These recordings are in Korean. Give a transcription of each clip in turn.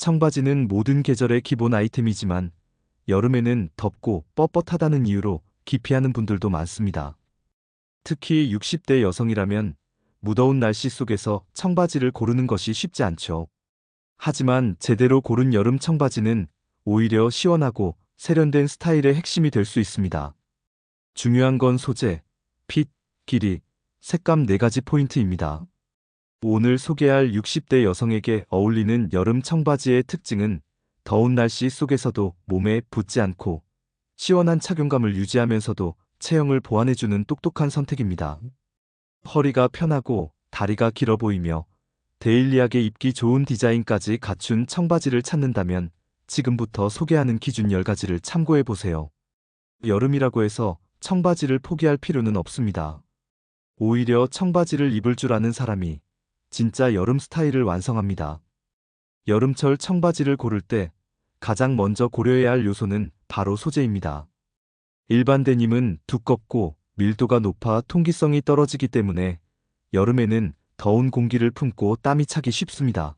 청바지는 모든 계절의 기본 아이템이지만 여름에는 덥고 뻣뻣하다는 이유로 기피하는 분들도 많습니다. 특히 60대 여성이라면 무더운 날씨 속에서 청바지를 고르는 것이 쉽지 않죠. 하지만 제대로 고른 여름 청바지는 오히려 시원하고 세련된 스타일의 핵심이 될 수 있습니다. 중요한 건 소재, 핏, 길이, 색감 4가지 포인트입니다. 오늘 소개할 60대 여성에게 어울리는 여름 청바지의 특징은 더운 날씨 속에서도 몸에 붙지 않고 시원한 착용감을 유지하면서도 체형을 보완해주는 똑똑한 선택입니다. 허리가 편하고 다리가 길어 보이며 데일리하게 입기 좋은 디자인까지 갖춘 청바지를 찾는다면 지금부터 소개하는 기준 10가지를 참고해 보세요. 여름이라고 해서 청바지를 포기할 필요는 없습니다. 오히려 청바지를 입을 줄 아는 사람이 진짜 여름 스타일을 완성합니다. 여름철 청바지를 고를 때 가장 먼저 고려해야 할 요소는 바로 소재입니다. 일반 데님은 두껍고 밀도가 높아 통기성이 떨어지기 때문에 여름에는 더운 공기를 품고 땀이 차기 쉽습니다.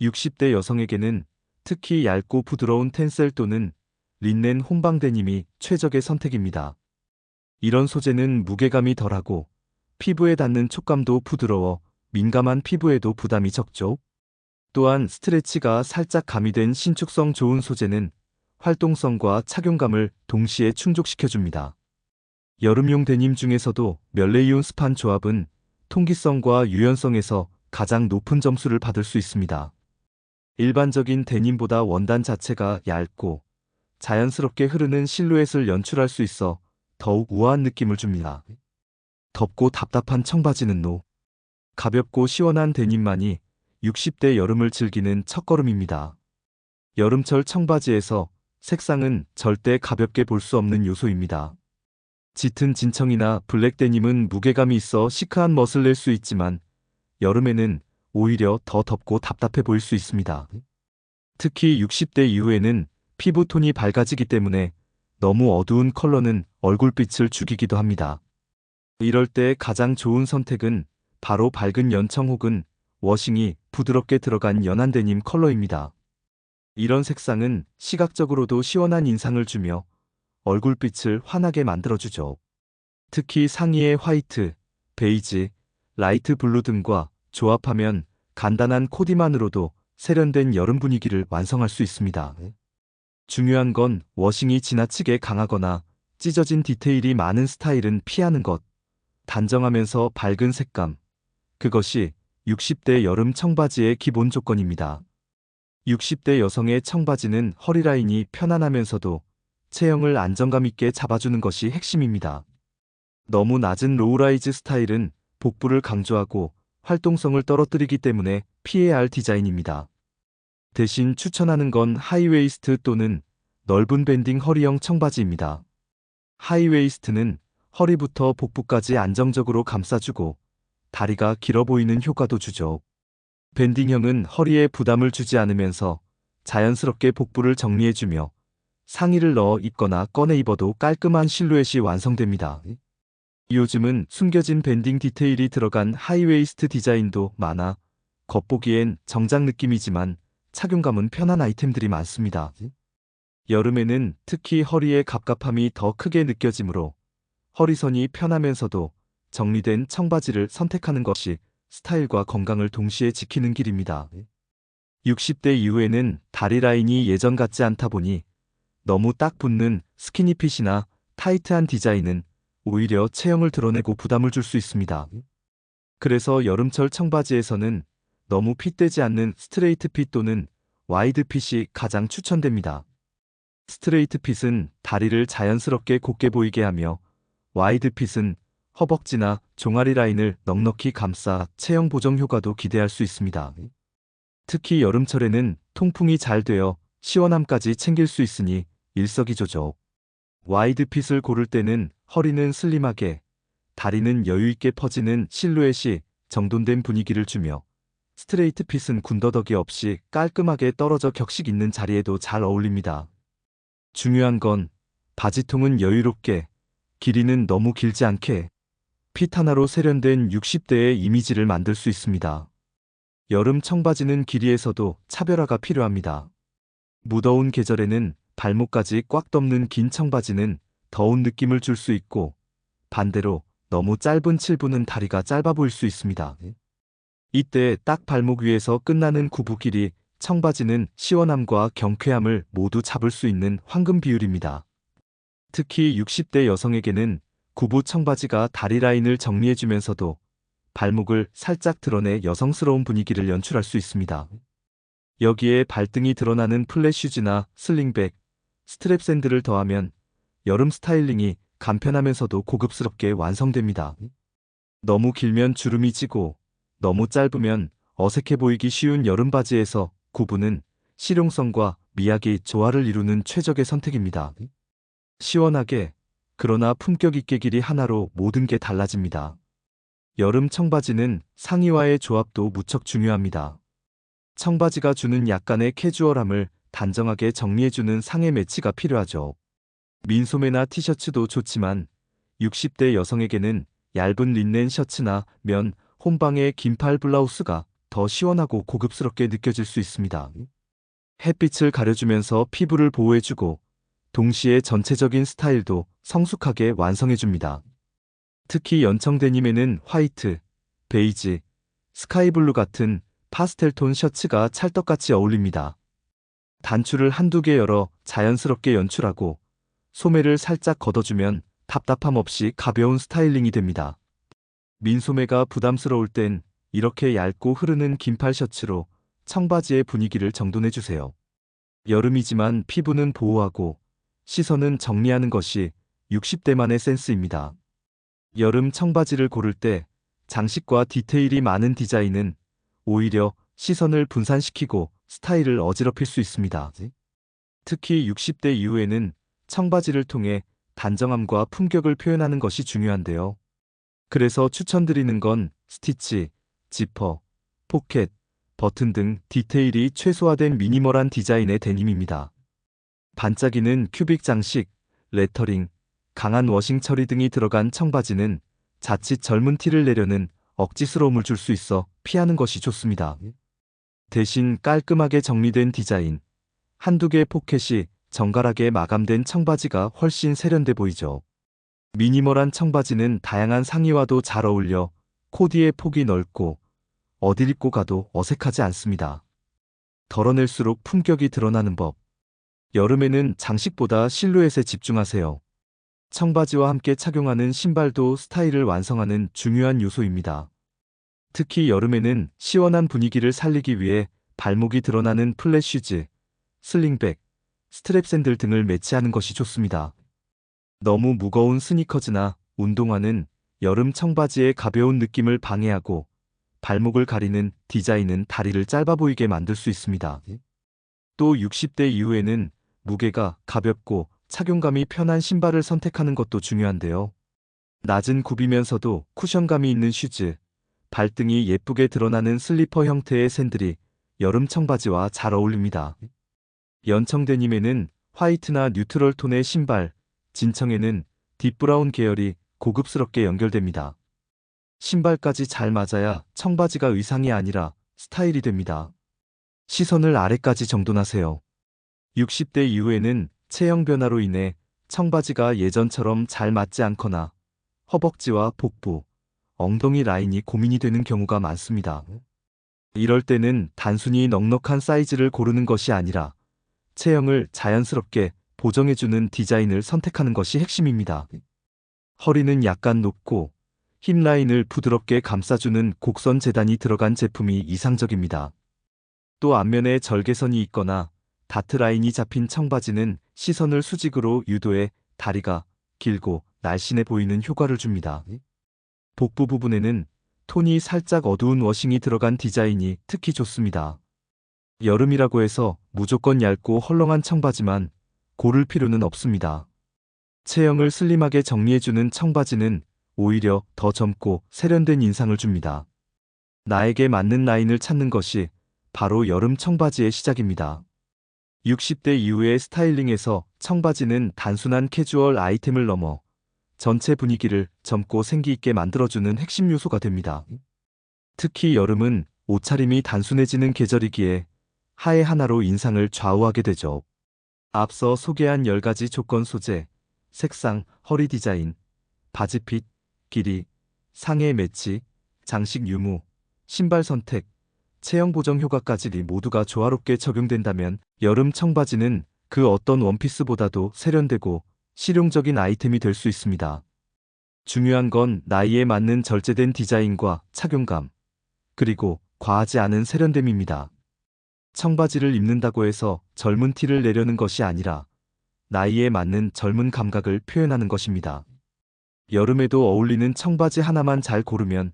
60대 여성에게는 특히 얇고 부드러운 텐셀 또는 린넨 혼방 데님이 최적의 선택입니다. 이런 소재는 무게감이 덜하고 피부에 닿는 촉감도 부드러워 민감한 피부에도 부담이 적죠. 또한 스트레치가 살짝 가미된 신축성 좋은 소재는 활동성과 착용감을 동시에 충족시켜줍니다. 여름용 데님 중에서도 멸레이온 스판 조합은 통기성과 유연성에서 가장 높은 점수를 받을 수 있습니다. 일반적인 데님보다 원단 자체가 얇고 자연스럽게 흐르는 실루엣을 연출할 수 있어 더욱 우아한 느낌을 줍니다. 덥고 답답한 청바지는 노. 가볍고 시원한 데님만이 60대 여름을 즐기는 첫걸음입니다. 여름철 청바지에서 색상은 절대 가볍게 볼 수 없는 요소입니다. 짙은 진청이나 블랙 데님은 무게감이 있어 시크한 멋을 낼 수 있지만 여름에는 오히려 더 덥고 답답해 보일 수 있습니다. 특히 60대 이후에는 피부 톤이 밝아지기 때문에 너무 어두운 컬러는 얼굴빛을 죽이기도 합니다. 이럴 때 가장 좋은 선택은 바로 밝은 연청 혹은 워싱이 부드럽게 들어간 연한 데님 컬러입니다. 이런 색상은 시각적으로도 시원한 인상을 주며 얼굴빛을 환하게 만들어주죠. 특히 상의에 화이트, 베이지, 라이트 블루 등과 조합하면 간단한 코디만으로도 세련된 여름 분위기를 완성할 수 있습니다. 중요한 건 워싱이 지나치게 강하거나 찢어진 디테일이 많은 스타일은 피하는 것. 단정하면서 밝은 색감. 그것이 60대 여름 청바지의 기본 조건입니다. 60대 여성의 청바지는 허리라인이 편안하면서도 체형을 안정감 있게 잡아주는 것이 핵심입니다. 너무 낮은 로우라이즈 스타일은 복부를 강조하고 활동성을 떨어뜨리기 때문에 피해야 할 디자인입니다. 대신 추천하는 건 하이웨이스트 또는 넓은 밴딩 허리형 청바지입니다. 하이웨이스트는 허리부터 복부까지 안정적으로 감싸주고 다리가 길어 보이는 효과도 주죠. 밴딩형은 허리에 부담을 주지 않으면서 자연스럽게 복부를 정리해주며 상의를 넣어 입거나 꺼내 입어도 깔끔한 실루엣이 완성됩니다. 요즘은 숨겨진 밴딩 디테일이 들어간 하이웨이스트 디자인도 많아 겉보기엔 정장 느낌이지만 착용감은 편한 아이템들이 많습니다. 여름에는 특히 허리의 갑갑함이 더 크게 느껴지므로 허리선이 편하면서도 정리된 청바지를 선택하는 것이 스타일과 건강을 동시에 지키는 길입니다. 60대 이후에는 다리 라인이 예전 같지 않다 보니 너무 딱 붙는 스키니핏이나 타이트한 디자인은 오히려 체형을 드러내고 부담을 줄 수 있습니다. 그래서 여름철 청바지에서는 너무 핏되지 않는 스트레이트 핏 또는 와이드 핏이 가장 추천됩니다. 스트레이트 핏은 다리를 자연스럽게 곧게 보이게 하며 와이드 핏은 허벅지나 종아리 라인을 넉넉히 감싸 체형 보정 효과도 기대할 수 있습니다. 특히 여름철에는 통풍이 잘 되어 시원함까지 챙길 수 있으니 일석이조죠. 와이드 핏을 고를 때는 허리는 슬림하게, 다리는 여유있게 퍼지는 실루엣이 정돈된 분위기를 주며 스트레이트 핏은 군더더기 없이 깔끔하게 떨어져 격식 있는 자리에도 잘 어울립니다. 중요한 건 바지통은 여유롭게, 길이는 너무 길지 않게 핏 하나로 세련된 60대의 이미지를 만들 수 있습니다. 여름 청바지는 길이에서도 차별화가 필요합니다. 무더운 계절에는 발목까지 꽉 덮는 긴 청바지는 더운 느낌을 줄 수 있고 반대로 너무 짧은 칠부는 다리가 짧아 보일 수 있습니다. 이때 딱 발목 위에서 끝나는 구부 길이 청바지는 시원함과 경쾌함을 모두 잡을 수 있는 황금 비율입니다. 특히 60대 여성에게는 구부 청바지가 다리 라인을 정리해주면서도 발목을 살짝 드러내 여성스러운 분위기를 연출할 수 있습니다. 여기에 발등이 드러나는 플랫 슈즈나 슬링백, 스트랩 샌들을 더하면 여름 스타일링이 간편하면서도 고급스럽게 완성됩니다. 너무 길면 주름이 지고 너무 짧으면 어색해 보이기 쉬운 여름 바지에서 구부는 실용성과 미학이 조화를 이루는 최적의 선택입니다. 시원하게 그러나 품격 있게 길이 하나로 모든 게 달라집니다. 여름 청바지는 상의와의 조합도 무척 중요합니다. 청바지가 주는 약간의 캐주얼함을 단정하게 정리해주는 상의 매치가 필요하죠. 민소매나 티셔츠도 좋지만 60대 여성에게는 얇은 린넨 셔츠나 면, 혼방의 긴팔 블라우스가 더 시원하고 고급스럽게 느껴질 수 있습니다. 햇빛을 가려주면서 피부를 보호해주고 동시에 전체적인 스타일도 성숙하게 완성해줍니다. 특히 연청 데님에는 화이트, 베이지, 스카이블루 같은 파스텔톤 셔츠가 찰떡같이 어울립니다. 단추를 한두 개 열어 자연스럽게 연출하고 소매를 살짝 걷어주면 답답함 없이 가벼운 스타일링이 됩니다. 민소매가 부담스러울 땐 이렇게 얇고 흐르는 긴팔 셔츠로 청바지의 분위기를 정돈해주세요. 여름이지만 피부는 보호하고 시선은 정리하는 것이 60대만의 센스입니다. 여름 청바지를 고를 때 장식과 디테일이 많은 디자인은 오히려 시선을 분산시키고 스타일을 어지럽힐 수 있습니다. 특히 60대 이후에는 청바지를 통해 단정함과 품격을 표현하는 것이 중요한데요. 그래서 추천드리는 건 스티치, 지퍼, 포켓, 버튼 등 디테일이 최소화된 미니멀한 디자인의 데님입니다. 반짝이는 큐빅 장식, 레터링, 강한 워싱 처리 등이 들어간 청바지는 자칫 젊은 티를 내려는 억지스러움을 줄 수 있어 피하는 것이 좋습니다. 대신 깔끔하게 정리된 디자인, 한두 개의 포켓이 정갈하게 마감된 청바지가 훨씬 세련돼 보이죠. 미니멀한 청바지는 다양한 상의와도 잘 어울려 코디의 폭이 넓고 어딜 입고 가도 어색하지 않습니다. 덜어낼수록 품격이 드러나는 법. 여름에는 장식보다 실루엣에 집중하세요. 청바지와 함께 착용하는 신발도 스타일을 완성하는 중요한 요소입니다. 특히 여름에는 시원한 분위기를 살리기 위해 발목이 드러나는 플랫 슈즈, 슬링백, 스트랩 샌들 등을 매치하는 것이 좋습니다. 너무 무거운 스니커즈나 운동화는 여름 청바지의 가벼운 느낌을 방해하고 발목을 가리는 디자인은 다리를 짧아 보이게 만들 수 있습니다. 또 60대 이후에는 무게가 가볍고 착용감이 편한 신발을 선택하는 것도 중요한데요. 낮은 굽이면서도 쿠션감이 있는 슈즈, 발등이 예쁘게 드러나는 슬리퍼 형태의 샌들이 여름 청바지와 잘 어울립니다. 연청 데님에는 화이트나 뉴트럴 톤의 신발, 진청에는 딥브라운 계열이 고급스럽게 연결됩니다. 신발까지 잘 맞아야 청바지가 의상이 아니라 스타일이 됩니다. 시선을 아래까지 정돈하세요. 60대 이후에는 체형 변화로 인해 청바지가 예전처럼 잘 맞지 않거나 허벅지와 복부, 엉덩이 라인이 고민이 되는 경우가 많습니다. 이럴 때는 단순히 넉넉한 사이즈를 고르는 것이 아니라 체형을 자연스럽게 보정해주는 디자인을 선택하는 것이 핵심입니다. 허리는 약간 높고 힙 라인을 부드럽게 감싸주는 곡선 재단이 들어간 제품이 이상적입니다. 또 앞면에 절개선이 있거나 다트 라인이 잡힌 청바지는 시선을 수직으로 유도해 다리가 길고 날씬해 보이는 효과를 줍니다. 복부 부분에는 톤이 살짝 어두운 워싱이 들어간 디자인이 특히 좋습니다. 여름이라고 해서 무조건 얇고 헐렁한 청바지만 고를 필요는 없습니다. 체형을 슬림하게 정리해주는 청바지는 오히려 더 젊고 세련된 인상을 줍니다. 나에게 맞는 라인을 찾는 것이 바로 여름 청바지의 시작입니다. 60대 이후의 스타일링에서 청바지는 단순한 캐주얼 아이템을 넘어 전체 분위기를 젊고 생기 있게 만들어주는 핵심 요소가 됩니다. 특히 여름은 옷차림이 단순해지는 계절이기에 하의 하나로 인상을 좌우하게 되죠. 앞서 소개한 10가지 조건 소재, 색상, 허리 디자인, 바지핏, 길이, 상의 매치, 장식 유무, 신발 선택, 체형 보정 효과까지 모두가 조화롭게 적용된다면 여름 청바지는 그 어떤 원피스보다도 세련되고 실용적인 아이템이 될 수 있습니다. 중요한 건 나이에 맞는 절제된 디자인과 착용감, 그리고 과하지 않은 세련됨입니다. 청바지를 입는다고 해서 젊은 티를 내려는 것이 아니라 나이에 맞는 젊은 감각을 표현하는 것입니다. 여름에도 어울리는 청바지 하나만 잘 고르면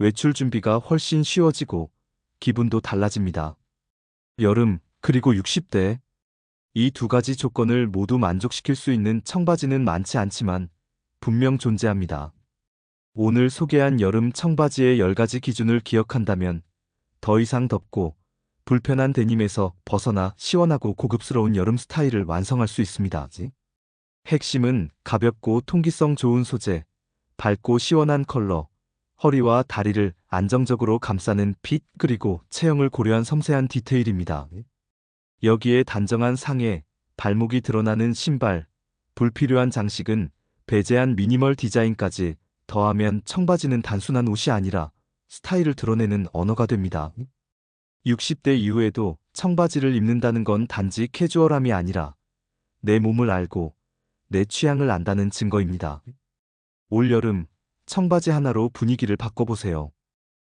외출 준비가 훨씬 쉬워지고 기분도 달라집니다. 여름, 그리고 60대. 이 두 가지 조건을 모두 만족시킬 수 있는 청바지는 많지 않지만 분명 존재합니다. 오늘 소개한 여름 청바지의 10가지 기준을 기억한다면 더 이상 덥고 불편한 데님에서 벗어나 시원하고 고급스러운 여름 스타일을 완성할 수 있습니다. 핵심은 가볍고 통기성 좋은 소재, 밝고 시원한 컬러, 허리와 다리를 안정적으로 감싸는 핏 그리고 체형을 고려한 섬세한 디테일입니다. 여기에 단정한 상에 발목이 드러나는 신발, 불필요한 장식은 배제한 미니멀 디자인까지 더하면 청바지는 단순한 옷이 아니라 스타일을 드러내는 언어가 됩니다. 60대 이후에도 청바지를 입는다는 건 단지 캐주얼함이 아니라 내 몸을 알고 내 취향을 안다는 증거입니다. 올여름 청바지 하나로 분위기를 바꿔보세요.